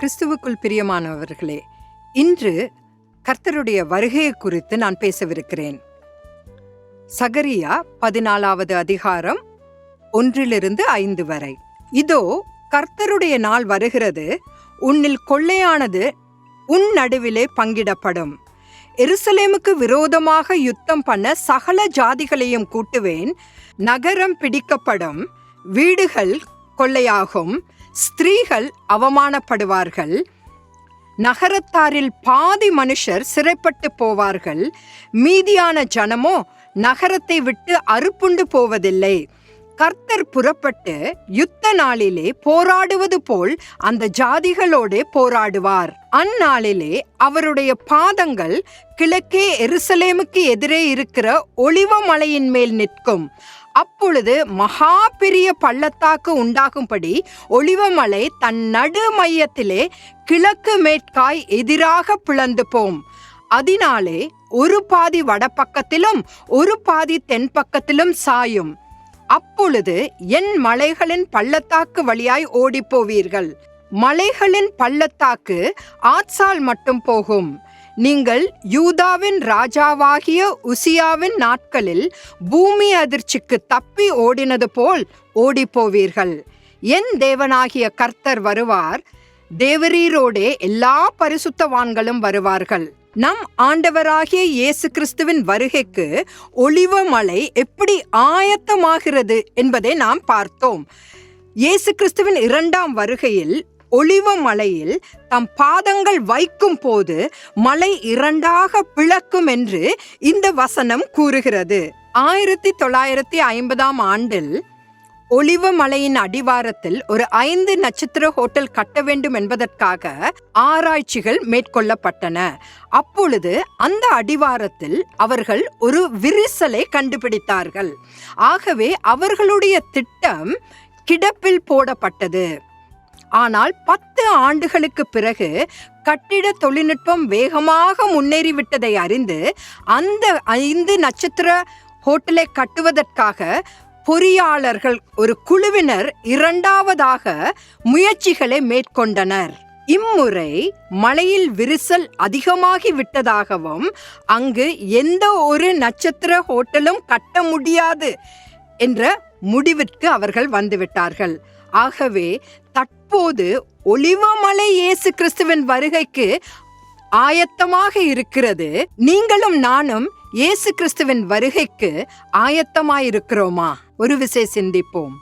கிறிஸ்துவுக்குள் பிரியமானவர்களே இன்று கர்த்தருடைய வருகையை குறித்து நான் பேசவிருக்கிறேன். சகரியா பதினாலாவது அதிகாரம் ஒன்றிலிருந்து ஐந்து வரை. இதோ கர்த்தருடைய நாள் வருகிறது. உன்னில் கொள்ளையானது உன் நடுவிலே பங்கிடப்படும். எருசலேமுக்கு விரோதமாக யுத்தம் பண்ண சகல ஜாதிகளையும் கூட்டுவேன். நகரம் பிடிக்கப்படும். வீடுகள் கொள்ளையாகும். ஸ்திரீகள் அவமானப்படுவார்கள். நகரத்தாரில் பாதி மனுஷர் சிறைப்பட்டு போவார்கள். மீதியான ஜனமோ நகரத்தை விட்டு அறுப்புண்டு போவதில்லை. கர்த்தர் புறப்பட்டு யுத்த நாளிலே போராடுவது போல் அந்த ஜாதிகளோடே போராடுவார். அந்நாளிலே அவருடைய பாதங்கள் கிழக்கே எருசலேமுக்கு எதிரே இருக்கிற ஒளிவ மலையின் மேல் நிற்கும். அப்பொழுது மகா பெரிய பள்ளத்தாக்கு உண்டாகும்படி ஒளிவமலை தன் நடு மையத்திலே கிழக்கு மேற்காய் எதிராக பிளந்து போம். அதனாலே ஒரு பாதி வடபக்கத்திலும் ஒரு பாதி தென் பக்கத்திலும் சாயும். அப்பொழுது என் மலைகளின் பள்ளத்தாக்கு வழியாய் ஓடிப்போவீர்கள். மலைகளின் பள்ளத்தாக்கு ஆட்சால் மட்டும் போகும். நீங்கள் யூதாவின் ராஜாவாகிய உசியாவின் நாட்களில் பூமி அதிர்ச்சிக்கு தப்பி ஓடினது போல் ஓடிப்போவீர்கள். என் தேவனாகிய கர்த்தர் வருவார். தேவரீரோடே எல்லா பரிசுத்தவான்களும் வருவார்கள். நம் ஆண்டவராகிய இயேசு கிறிஸ்துவின் வருகைக்கு ஒளிவ மலை எப்படி ஆயத்தமாகிறது என்பதை நாம் பார்த்தோம். இயேசு கிறிஸ்துவின் இரண்டாம் வருகையில் ஒளிவு மலையில் தம் பாதங்கள் வைக்கும் போது மலை இரண்டாக பிளக்கும் என்று இந்த வசனம் கூறுகிறது. ஆயிரத்தி தொள்ளாயிரத்தி ஐம்பதாம் ஆண்டில் ஒளிவு மலையின் அடிவாரத்தில் ஒரு ஐந்து நட்சத்திர ஹோட்டல் கட்ட வேண்டும் என்பதற்காக ஆராய்ச்சிகள் மேற்கொள்ளப்பட்டன. அப்பொழுது அந்த அடிவாரத்தில் அவர்கள் ஒரு விரிசலை கண்டுபிடித்தார்கள். ஆகவே அவர்களுடைய திட்டம் கிடப்பில் போடப்பட்டது. ஆனால் பத்து ஆண்டுகளுக்கு பிறகு கட்டிட தொழில்நுட்பம் வேகமாக முன்னேறிவிட்டதை அறிந்து அந்த ஐந்து நட்சத்திர ஹோட்டலை கட்டுவதற்காக பொறியாளர்கள் ஒரு குழுவினர் இரண்டாவதாக முயற்சிகளை மேற்கொண்டனர். இம்முறை மலையில் விரிசல் அதிகமாகி விட்டதாகவும் அங்கு எந்த ஒரு நட்சத்திர ஹோட்டலும் கட்ட முடியாது என்ற முடிவிற்கு அவர்கள் வந்துவிட்டார்கள். ஆகவே தட் இப்போது ஒளிவமலை இயேசு கிறிஸ்துவின் வருகைக்கு ஆயத்தமாக இருக்கிறது. நீங்களும் நானும் இயேசு கிறிஸ்துவின் வருகைக்கு ஆயத்தமாயிருக்கிறோமா? ஒரு விசை சிந்திப்போம்.